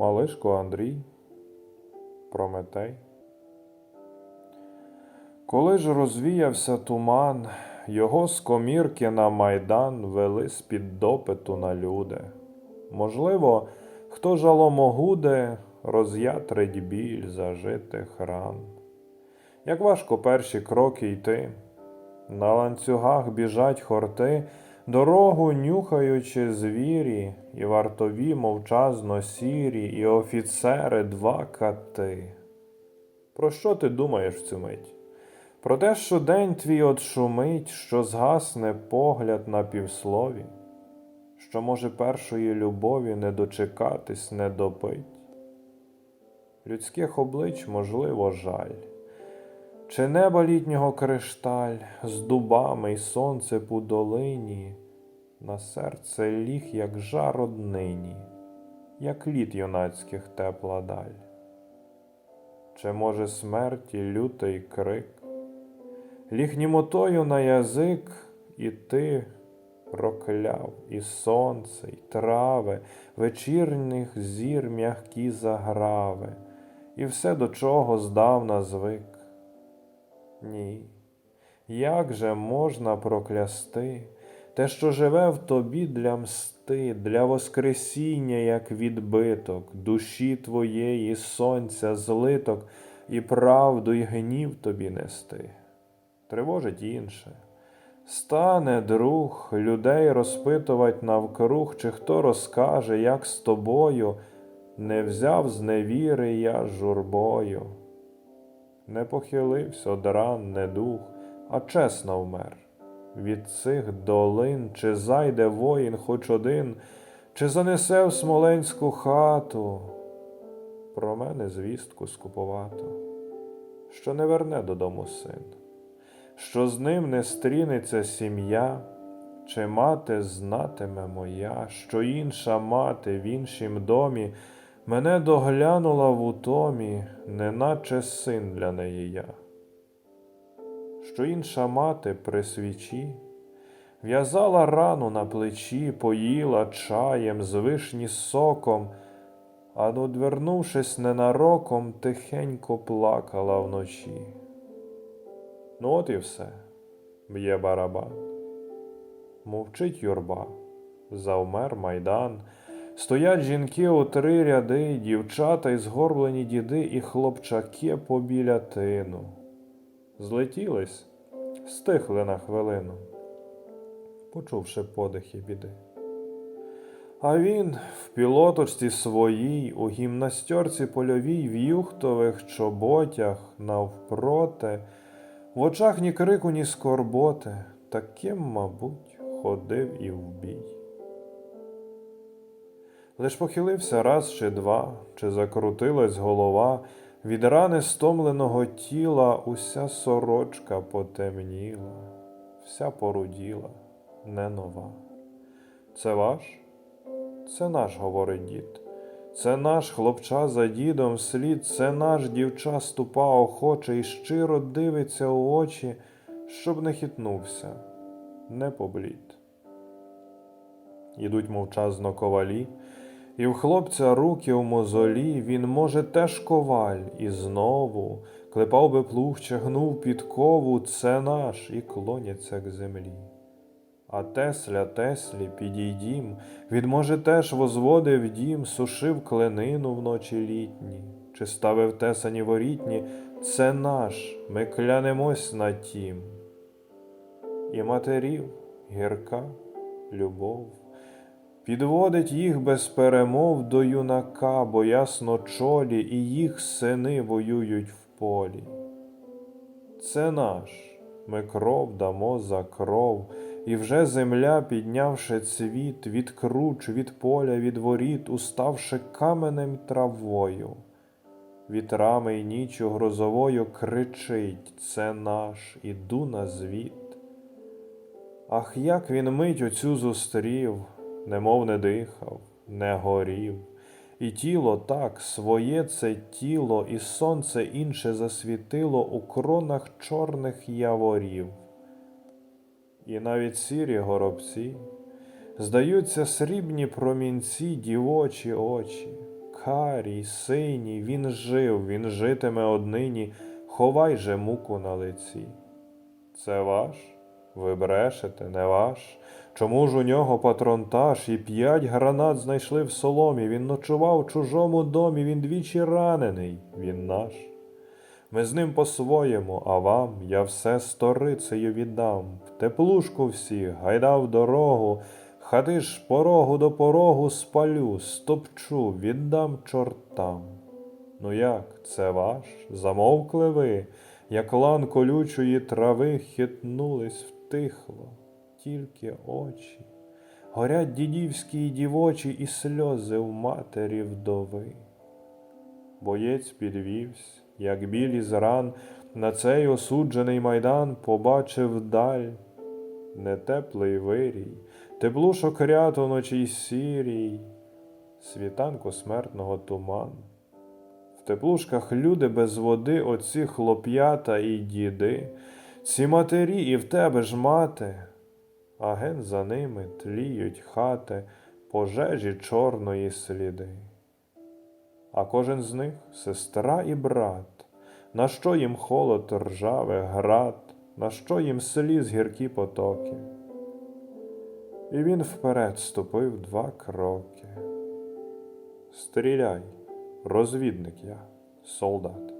Малишко Андрій, Прометей. Коли ж розвіявся туман, його з комірки на майдан вели з-під допиту на люди. Можливо, хто жаломогуде, роз'ятрить біль зажитих ран. Як важко перші кроки йти, на ланцюгах біжать хорти, дорогу нюхаючи звірі, і вартові мовчазно сірі, і офіцери два кати. Про що ти думаєш в цю мить? Про те, що день твій от шумить, що згасне погляд на півслові, що може першої любові не дочекатись, не допить. Людських облич, можливо, жаль. Чи неба літнього кришталь з дубами й сонце по долині, на серце ліг, як жар однині, як літ юнацьких тепла даль. Чи може смерті лютий крик, ліг німотою на язик, і ти прокляв і сонце, і трави, вечірніх зір м'які заграви, і все до чого здавна звик. Ні, як же можна проклясти те, що живе в тобі для мсти, для воскресіння, як відбиток, душі твоєї, сонця, злиток, і правду, і гнів тобі нести. Тривожить інше. Стане друг людей розпитувать навкруг, чи хто розкаже, як з тобою не взяв з невіри я журбою не похилився од ран не дух, а чесно вмер. Від цих долин чи зайде воїн хоч один, чи занесе в смоленську хату, про мене звістку скуповато, що не верне додому син, що з ним не стрінеться сім'я, чи мати знатиме моя, що інша мати в іншім домі. Мене доглянула в утомі, неначе син для неї я, що інша мати при свічі в'язала рану на плечі, поїла чаєм з вишні соком, а одвернувшись ненароком, тихенько плакала вночі. Ну от і все, б'є барабан, мовчить юрба, завмер майдан. Стоять жінки у три ряди, дівчата й згорблені діди і хлопчаки побіля тину. Злетілись, стихли на хвилину, почувши подихи біди. А він в пілоточці своїй, у гімнастерці польовій, в юхтових чоботях навпроти, в очах ні крику, ні скорботи, таким, мабуть, ходив і в бій. Лиш похилився раз чи два, чи закрутилась голова, від рани стомленого тіла уся сорочка потемніла, вся поруділа, не нова. Це ваш? Це наш, говорить дід. Це наш хлопча за дідом слід, це наш дівча ступа охоче і щиро дивиться у очі, щоб не хитнувся, не поблід. Ідуть мовчазно ковалі. І в хлопця руки в мозолі, він, може, теж коваль, і знову клепав би плуг, чагнув підкову, це наш, і клоняться к землі. А Тесля, Теслі, підійдім, він, може, теж возводив дім, сушив кленину вночі літні, чи ставив тесані ворітні, це наш, ми клянемось на тім. І матерів гірка любов. Підводить їх без перемов до юнака, бо ясно чолі, і їх сини воюють в полі. Це наш, ми кров дамо за кров, і вже земля, піднявши цвіт від круч, від поля, від воріт, уставши каменем травою, вітрами й ніччю грозовою кричить це наш, іду на звіт. Ах, як він мить оцю зустрів! Немов не дихав, не горів, і тіло так, своє це тіло, і сонце інше засвітило у кронах чорних яворів. І навіть сірі горобці, здаються срібні промінці дівочі очі, карій, синій, він жив, він житиме однині, ховай же муку на лиці. Це ваш? Ви брешете, не ваш? Чому ж у нього патронтаж і п'ять гранат знайшли в соломі? Він ночував в чужому домі, він двічі ранений, він наш. Ми з ним по-своєму, а вам я все сторицею віддам. В теплушку всі, гайда в дорогу, хати ж порогу до порогу спалю, стопчу, віддам чортам. Ну як, це ваш? Замовкли ви, як лан колючої трави хитнулись втихло, тільки очі. Горять дідівські й дівочі і сльози в матері вдови. Боєць підвівсь, як білі з ран, на цей осуджений майдан побачив даль, не теплий вирій, теплушок ряд уночі сірій, світанку смертного туман. В теплушках люди без води, оці хлоп'ята і діди, ці матері і в тебе ж мати, а ген за ними тліють хати, пожежі чорної сліди а кожен з них сестра і брат. На що їм холод ржаве, град, на що їм сліз гіркі потоки? І він вперед ступив два кроки. Стріляй, розвідник я, солдат.